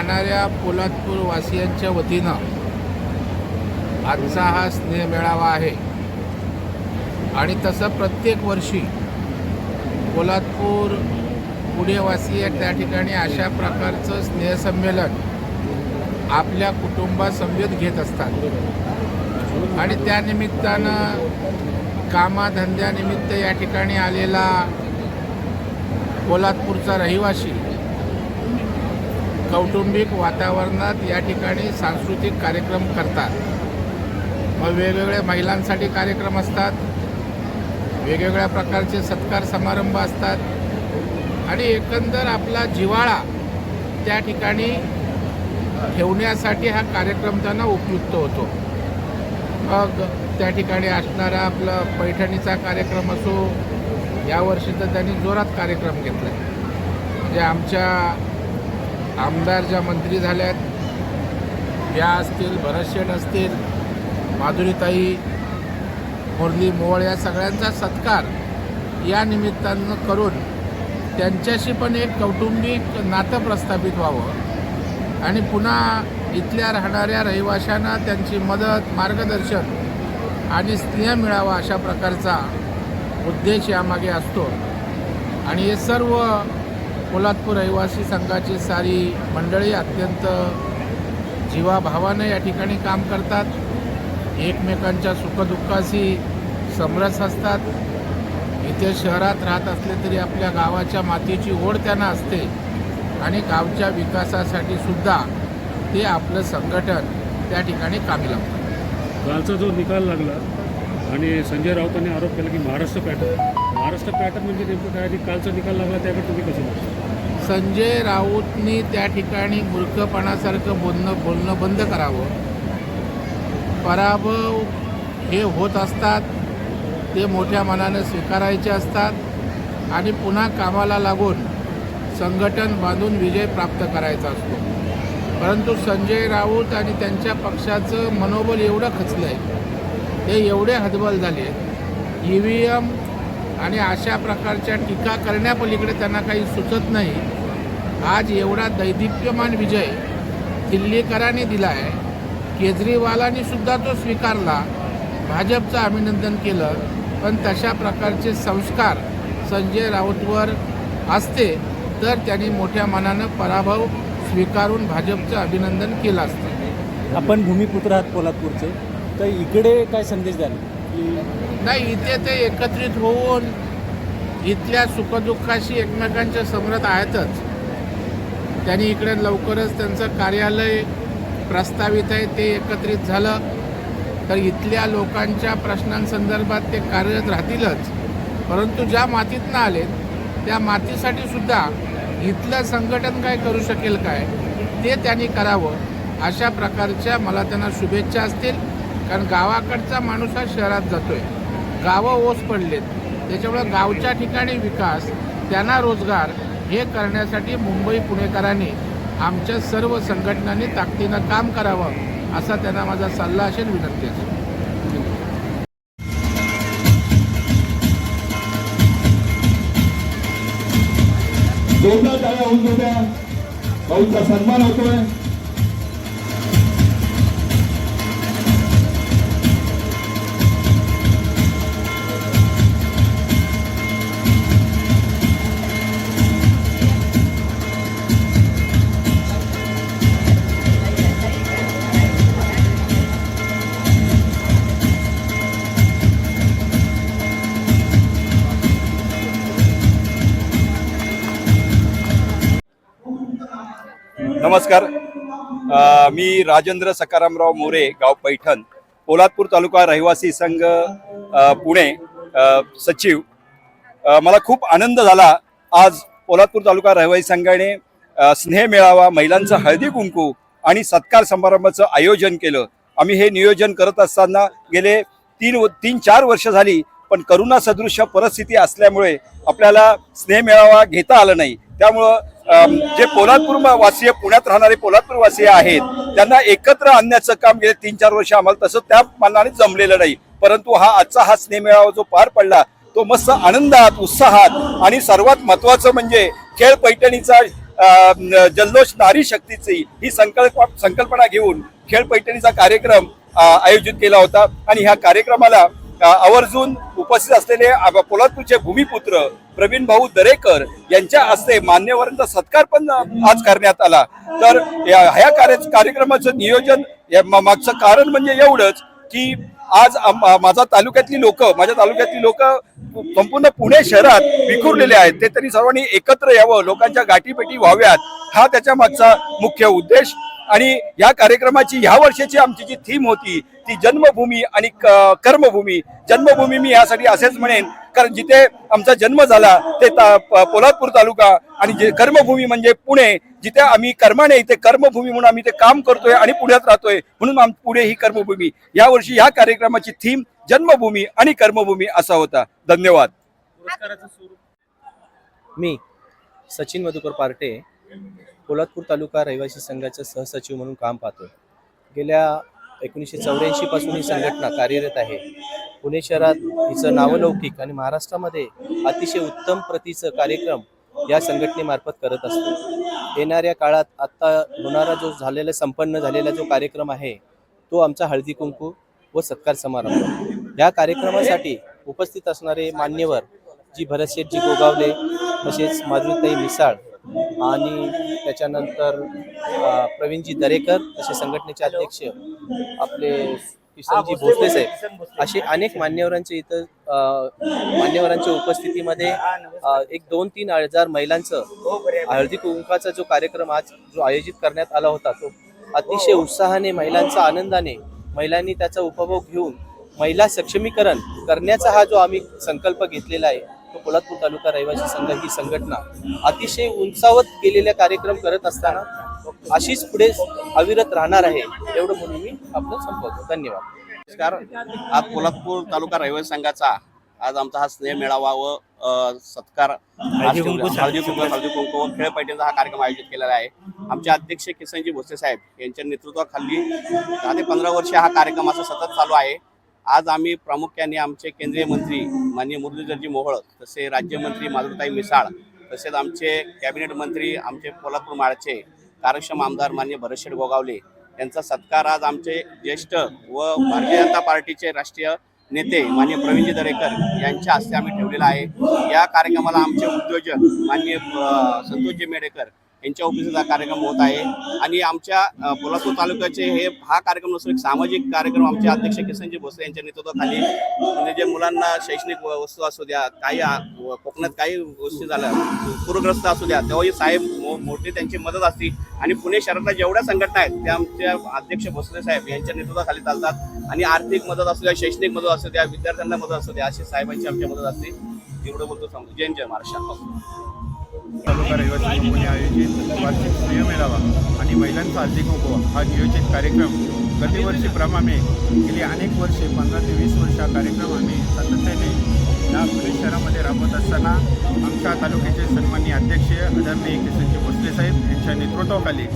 राहणाऱ्या पोलादपूरवासियांच्या वतीनं आजचा हा स्नेह मेळावा आहे. आणि तसं प्रत्येक वर्षी पोलादपूर पुणेवासीय त्या ठिकाणी अशा प्रकारचं स्नेहसंमेलन आपल्या कुटुंबासमवेत घेत असतात. आणि त्यानिमित्तानं कामाधंद्यानिमित्त या ठिकाणी आलेला पोलादपूरचा रहिवासी कौटुंबिक वातावरणात या ठिकाणी सांस्कृतिक कार्यक्रम करतात. मग वेगवेगळ्या महिलांसाठी कार्यक्रम असतात. वेगवेगळ्या प्रकारचे सत्कार समारंभ असतात. आणि एकंदर आपला जिव्हाळा त्या ठिकाणी ठेवण्यासाठी हा कार्यक्रम त्यांना उपयुक्त होतो. मग त्या ठिकाणी असणारा आपला पैठणीचा कार्यक्रम असो यावर्षी तर त्यांनी जोरात कार्यक्रम घेतला म्हणजे आमच्या आमदार ज्या मंत्री झाल्यात या असतील भरतशेठ असतील माधुरीताई मुरली मोवळ या सगळ्यांचा सत्कार या निमित्तानं करून त्यांच्याशी पण एक कौटुंबिक नातं प्रस्थापित व्हावं आणि पुन्हा इथल्या राहणाऱ्या रहिवाशांना त्यांची मदत मार्गदर्शन आणि स्नेह मिळावा अशा प्रकारचा उद्देश यामागे असतो. आणि हे सर्व पोलादपूर रहिवासी संघाची सारी मंडळी अत्यंत जीवाभावानं या ठिकाणी काम करतात. एकमेकांच्या सुखदुःखाशी समरस असतात. इथे शहरात राहत असले तरी आपल्या गावाच्या मातीची ओढ त्यांना असते आणि गावच्या विकासासाठी सुद्धा ते आपलं संघटन त्या ठिकाणी कामी लागतं कालचा जो निकाल लागला आणि संजय राऊतांनी आरोप केला की महाराष्ट्र पॅटर्न महाराष्ट्र पॅटर्न म्हणजे नेमकं काय? आणि कालचा निकाल लागला त्याकडे तुम्ही कसं संजय राऊतनी त्या ठिकाणी मूर्खपणासारखं बोलणं बोलणं बंद करावं. पराभव हे होत असतात ते मोठ्या मनानं स्वीकारायचे असतात आणि पुन्हा कामाला लागून संघटन बांधून विजय प्राप्त करायचा असतो. परंतु संजय राऊत आणि त्यांच्या पक्षाचं मनोबल एवढं खचलं आहे ते एवढे हतबल झाले ई व्ही एम आणि अशा प्रकारच्या टीका करण्यापलीकडे त्यांना काही सुचत नाही. आज एवढा दैदिप्यमान विजय दिल्लीकरांनी दिला आहे केजरीवालांनी सुद्धा तो स्वीकारला. भाजपचं अभिनंदन केलं. पण तशा प्रकारचे संस्कार संजय राऊतवर असते तर त्यांनी मोठ्या मनानं पराभव स्वीकारून भाजपचं अभिनंदन केलं असतं. आपण भूमिपुत्र आहात पोलादपूरचे. तर इकडे काय संदेश द्याल? नाही इथे ते एकत्रित होऊन इथल्या सुखदुःखाशी एकमेकांच्या समरत आहेतच. त्यांनी इकडे लवकरच त्यांचं कार्यालय प्रस्तावित आहे ते एकत्रित झालं. तर इथल्या लोकांच्या प्रश्नांसंदर्भात ते कार्यरत राहतीलच. परंतु ज्या मातीतनं आले त्या मातीसाठी सुद्धा इथलं संघटन काय करू शकेल काय ते त्यांनी करावं अशा प्रकारच्या मला त्यांना शुभेच्छा असतील. कारण गावाकडचा माणूस हा शहरात जातोय. गावं ओस पडलेत. त्याच्यामुळं गावच्या ठिकाणी विकास त्यांना रोजगार हे करण्यासाठी मुंबई पुणेकरांनी आमच्या सर्व संघटनांनी ताकदीनं काम करावं असा त्यांना माझा सल्ला असेल विनंती असेल. जोरदार टाळ्या होऊन भाऊचा सन्मान होतोय. नमस्कार. मी राजेंद्र सकारामराव मोरे गाव पैठण. पोलादपूर तालुका रहिवासी संघ पुणे सचिव. मला खूप आनंद झाला. आज पोलादपूर तालुका रहिवासी संघाने स्नेह मेळावा महिलांचं हळदी कुंकू आणि सत्कार समारंभाचं आयोजन केलं. आम्ही हे नियोजन करत असताना गेले तीन तीन चार वर्ष झाली पण करोना सदृश्य परिस्थिती असल्यामुळे आपल्याला स्नेह मेळावा घेता आला नाही. त्यामुळं जे पोलादपूर वासीय पुण्यात राहणारे पोलादपूर वासीय आहेत त्यांना एकत्र आणण्याचं काम गेले तीन चार वर्ष आम्हाला तसं त्या मानाने जमलेलं नाही. परंतु हा आजचा हा स्नेहमेळावा जो पार पडला तो मस्त आनंदात उत्साहात आणि सर्वात महत्वाचं म्हणजे खेळ पैठणीचा जल्लोष नारी शक्तीची ही संकल्प संकल्पना घेऊन खेळ पैठणीचा कार्यक्रम आयोजित केला होता. आणि ह्या कार्यक्रमाला आवर्जून उपस्थित असलेले पोलादपूरचे भूमिपुत्र प्रवीण भाऊ दरेकर यांच्या हस्ते मान्यवरांचा सत्कार पण आज करण्यात आला. तर या- ह्या कार्य कार्यक्रमाचं नियोजन या मागचं कारण म्हणजे एवढंच की आज माझा तालुक्यातली लोक माझ्या तालुक्यातली लोक संपूर्ण पुणे शहरात विखुरलेले आहेत. ते तरी सर्वांनी एकत्र यावं लोकांच्या गाठीपेटी व्हाव्यात. हा त्याच्या मागचा मुख्य उद्देश. आणि या कार्यक्रमाची ह्या वर्षाची आमची जी थीम होती ती जन्मभूमी आणि कर्मभूमी. जन्मभूमी मी यासाठी असेच म्हणेन कारण जिथे आमचा जन्म झाला ते ता- पोलादपूर तालुका आणि जे कर्मभूमी म्हणजे पुणे जिथे आम्ही कर्माने इथे कर्मभूमी म्हणून आम्ही ते काम करतोय आणि पुण्यात राहतोय म्हणून आम पुणे ही कर्मभूमी. यावर्षी ह्या कार्यक्रमाची थीम जन्मभूमी आणि कर्मभूमी असा होता. धन्यवाद. मी सचिन मधुकर पार्टे पोलादपूर तालुका रहिवासी संघाचा सहसचिव म्हणून काम पाहतो गेल्या एकोणीसशे चौऱ्याऐंशीपासून ही संघटना कार्यरत आहे. पुणे शहरात हिचं नावलौकिक आणि महाराष्ट्रामध्ये अतिशय उत्तम प्रतीचं कार्यक्रम या संघटनेमार्फत करत असतो. येणाऱ्या काळात आत्ता होणारा जो झालेला संपन्न झालेला जो कार्यक्रम आहे तो आमचा हळदी कुंकू व सत्कार समारंभ. या कार्यक्रमासाठी उपस्थित असणारे मान्यवर जी भरतशेठजी गोगावले तसेच माधुरीताई मिसाळ आणि त्याच्यानंतर प्रवीणजी दरेकर तसे संघटनेचे अध्यक्ष आपले किशनजी भोसले साहेब असे अनेक मान्यवरांचे इथं मान्यवरांच्या उपस्थितीमध्ये एक दोन तीन हजार महिलांचं हळदी कुंकाचा जो कार्यक्रम आज जो आयोजित करण्यात आला होता तो अतिशय उत्साहाने महिलांचा आनंदाने महिलांनी त्याचा उपभोग घेऊन महिला सक्षमीकरण करण्याचा हा जो आम्ही संकल्प घेतलेला आहे तो पोलादपूर तालुका रहिवासी संघ ही संघटना अतिशय उंचावत गेलेले कार्यक्रम करत असताना अशीच पुढे अविरत राहणार आहे एवढं म्हणून मी आपलं संपवतो. धन्यवाद. नमस्कार. आज पोलादपूर तालुका रहिवासी संघाचा आज आमचा हा स्नेह मेळावा व सत्कार हळदी कुंकू हळदी कुंकू हळदी कुंकू व खेळ पैठणीचा हा कार्यक्रम आयोजित केलेला आहे. आमचे अध्यक्ष किसनजी भोसले साहेब यांच्या नेतृत्वाखाली दहा ते पंधरा वर्षे हा कार्यक्रम असा सतत चालू आहे. आज आम्ही प्रामुख्याने आमचे केंद्रीय मंत्री माननीय मुरलीधरजी मोहोळ तसे राज्यमंत्री माधुरताई मिसाळ तसेच आमचे कॅबिनेट मंत्री आमचे कोल्हापूर माळचे कार्यक्षम आमदार माननीय भरतशेठ गोगावले यांचा सत्कार आज आमचे ज्येष्ठ व भारतीय जनता पार्टीचे राष्ट्रीय नेते माननीय प्रवीणजी दरेकर यांच्या हस्ते आम्ही ठेवलेला आहे. या कार्यक्रमाला आमचे उद्योजक माननीय संतोषजी मेडेकर यांच्या उपस्थितीचा कार्यक्रम होत आहे. आणि आमच्या अ, पोलादपूर तालुक्याचे हे हा कार्यक्रम नसून एक सामाजिक कार्यक्रम आमचे अध्यक्ष किसनजी भोसले यांच्या नेतृत्वाखाली. म्हणजे जे मुलांना शैक्षणिक व- वस्तू असू द्या काही कोकणात काही गोष्टी झाल्या पूरग्रस्त असू द्या तेव्हाही साहेब मो- मोठी त्यांची मदत असते. आणि पुणे शहरातल्या जेवढ्या संघटना आहेत त्या आमच्या अध्यक्ष भोसले साहेब यांच्या नेतृत्वाखाली चालतात. आणि आर्थिक मदत असू द्या शैक्षणिक मदत असू द्या विद्यार्थ्यांना मदत असू द्या अशी साहेबांची आमच्या मदत असते. एवढं बोलतो सांगतो जय जय महाराष्ट्र. तालुका रहिवासी कंपनी आयोजित वार्षिक स्नेह मेळावा आणि महिलांचा हल्दी कुंकू हा नियोजित कार्यक्रम प्रतिवर्षीप्रमाणे गेली अनेक वर्षे पंधरा ते वीस वर्ष हा कार्यक्रम आम्ही सातत्याने या पुणे शहरामध्ये राबवत असताना आमच्या तालुक्याचे सन्माननीय अध्यक्ष आदरणीय किसनजी भोसले साहेब यांच्या नेतृत्वाखाली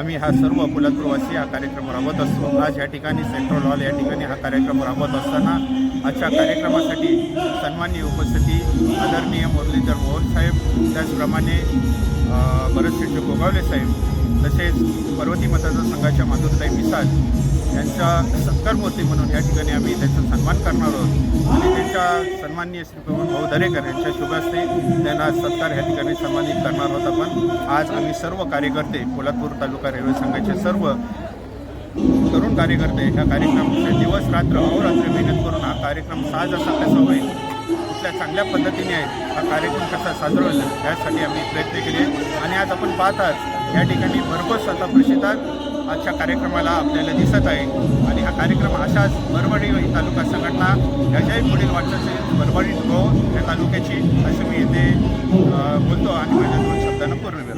आम्ही हा सर्व पोलादपूरवासी हा कार्यक्रम राबवत असतो. आज या ठिकाणी सेंट्रल हॉल या ठिकाणी हा कार्यक्रम राबवत असताना आजच्या कार्यक्रमासाठी सन्मान्य उपस्थिती आदरणीय मुरलीधर मोहन साहेब त्याचप्रमाणे अ, भरतशेठ गोगावले साहेब तसेच पर्वती मतदारसंघाच्या माधुरताई मिसाल यांच्या सत्कारमूर्ती म्हणून या ठिकाणी आम्ही त्यांचा सन्मान करणार आहोत. आणि त्यांच्या सन्माननीय श्री प्रमोद भाऊ दरेकर यांच्या शुभास्ते त्यांना सत्कार ह्या ठिकाणी सन्मानित करणार आहोत आपण. आज आम्ही सर्व कार्यकर्ते कोल्हापूर तालुका रेल्वे संघाचे सर्व तरुण कार्यकर्ते ह्या कार्यक्रमाचे दिवस रात्र अहोरात्र मेहनत करून हा कार्यक्रम साज असा कसा होईल कुठल्या चांगल्या पद्धतीने हा कार्यक्रम कसा साजरा होईल यासाठी आम्ही प्रयत्न केले आणि आज आपण पाहतात या ठिकाणी भरपूर आता प्रसिद्धात आजच्या कार्यक्रमाला आपल्याला दिसत आहे. आणि हा कार्यक्रम अशाच बरवाडी तालुका संघटना याच्याही पुढील वाटचाल बरवाडी गो हो या तालुक्याची असं मी इथे बोलतो. आणि माझ्या